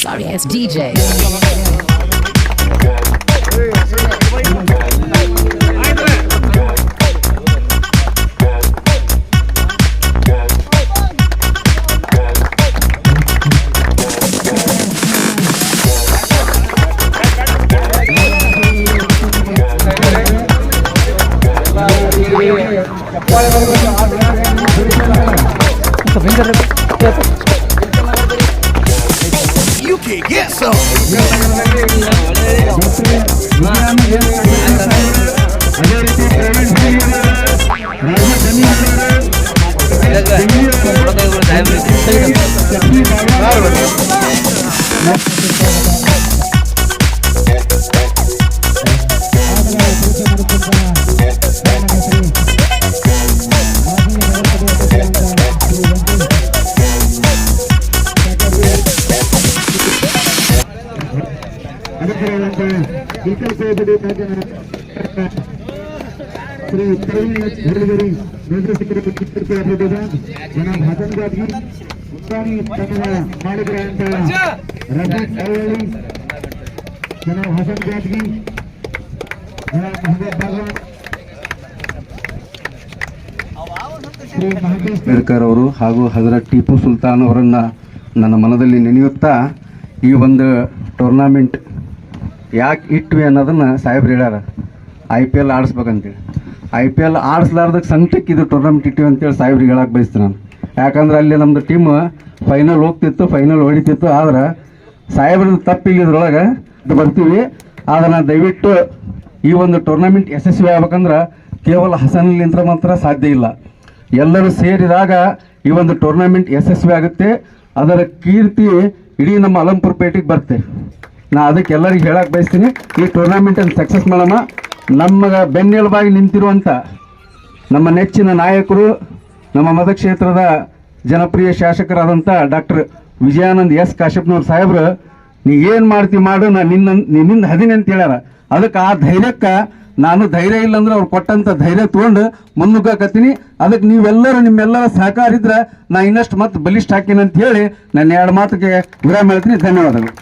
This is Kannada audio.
sorry ass DJ get some. ಅಧ್ಯಕ್ಷರಾದಂತಹ Hasan Bedkar ಅವರು ಹಾಗೂ ಹಜರತ್ ಟೀಪು ಸುಲ್ತಾನ್ ಅವರನ್ನು ನನ್ನ ಮನದಲ್ಲಿ ನೆನೆಯುತ್ತಾ ಈ ಒಂದು ಟೂರ್ನಾಮೆಂಟ್ ಯಾಕೆ ಇಟ್ವಿ ಅನ್ನೋದನ್ನು ಸಾಹೇಬ್ರು ಹೇಳ್ಯಾರ. ಐ ಪಿ ಎಲ್ ಆಡಿಸ್ಬೇಕಂತೇಳಿ. ಐ ಪಿ ಎಲ್ ಆಡಿಸ್ಲಾರ್ದಕ್ಕೆ ಸಂಕಟಕ್ಕೆ ಇದು ಟೂರ್ನಮೆಂಟ್ ಇಟ್ಟಿವಿ ಅಂತೇಳಿ ಸಾಹೇಬ್ರಿಗೆ ಹೇಳಕ್ಕೆ ಬಯಸ್ತೀನಿ ನಾನು. ಯಾಕಂದ್ರೆ ಅಲ್ಲಿ ನಮ್ಮದು ಟೀಮ್ ಫೈನಲ್ ಹೋಗ್ತಿತ್ತು ಫೈನಲ್ ಹೊಡಿತಿತ್ತು. ಆದ್ರೆ ಸಾಹೇಬ್ರದ್ದು ತಪ್ಪಿಲ್ಲ ಇದ್ರೊಳಗೆ. ಇದು ಬರ್ತೀವಿ. ಅದನ್ನು ದಯವಿಟ್ಟು ಈ ಒಂದು ಟೂರ್ನಮೆಂಟ್ ಯಶಸ್ವಿ ಆಗ್ಬೇಕಂದ್ರೆ ಕೇವಲ ಹಸನ್ಲಿಂತ್ರ ಮಾತ್ರ ಸಾಧ್ಯ ಇಲ್ಲ. ಎಲ್ಲರೂ ಸೇರಿದಾಗ ಈ ಒಂದು ಟೂರ್ನಮೆಂಟ್ ಯಶಸ್ವಿ ಆಗುತ್ತೆ. ಅದರ ಕೀರ್ತಿ ಇಡೀ ನಮ್ಮ ಅಲಂಪುರ ಪೇಟೆಗೆ ಬರುತ್ತೆ. ನಾ ಅದಕ್ಕೆ ಎಲ್ಲರಿಗೂ ಹೇಳಕ್ಕೆ ಬಯಸ್ತೀನಿ, ಈ ಟೂರ್ನಾಮೆಂಟನ್ನು ಸಕ್ಸಸ್ ಮಾಡೋಣ. ನಮಗೆ ಬೆನ್ನೆಲುಬಾಗಿ ನಿಂತಿರುವಂಥ ನಮ್ಮ ನೆಚ್ಚಿನ ನಾಯಕರು, ನಮ್ಮ ಮತಕ್ಷೇತ್ರದ ಜನಪ್ರಿಯ ಶಾಸಕರಾದಂಥ ಡಾಕ್ಟರ್ ವಿಜಯಾನಂದ್ ಎಸ್ ಕಾಶ್ಯಪ್ನವ್ರ ಸಾಹೇಬ್ರು, ನೀ ಏನು ಮಾಡ್ತಿ ಮಾಡು, ನಾ ನಿನ್ನ ನಿನ್ನಿಂದ ಹದಿನ ಅಂತ ಹೇಳ್ಯಾರ. ಅದಕ್ಕೆ ಆ ಧೈರ್ಯಕ್ಕೆ ನಾನು ಧೈರ್ಯ ಇಲ್ಲ ಅಂದ್ರೆ ಅವ್ರು ಕೊಟ್ಟಂತ ಧೈರ್ಯ ತೊಗೊಂಡು ಮುನ್ನುಗ್ಗಕತ್ತೀನಿ. ಅದಕ್ಕೆ ನೀವೆಲ್ಲರೂ ನಿಮ್ಮೆಲ್ಲರ ಸಹಕಾರ ಇದ್ರೆ ನಾ ಇನ್ನಷ್ಟು ಮತ್ತೆ ಬಲಿಷ್ಠ ಹಾಕಿನಂತ ಹೇಳಿ ನನ್ನ ಎರಡು ಮಾತಿಗೆ ವಿರಾಮ ಹೇಳ್ತೀನಿ. ಧನ್ಯವಾದಗಳು.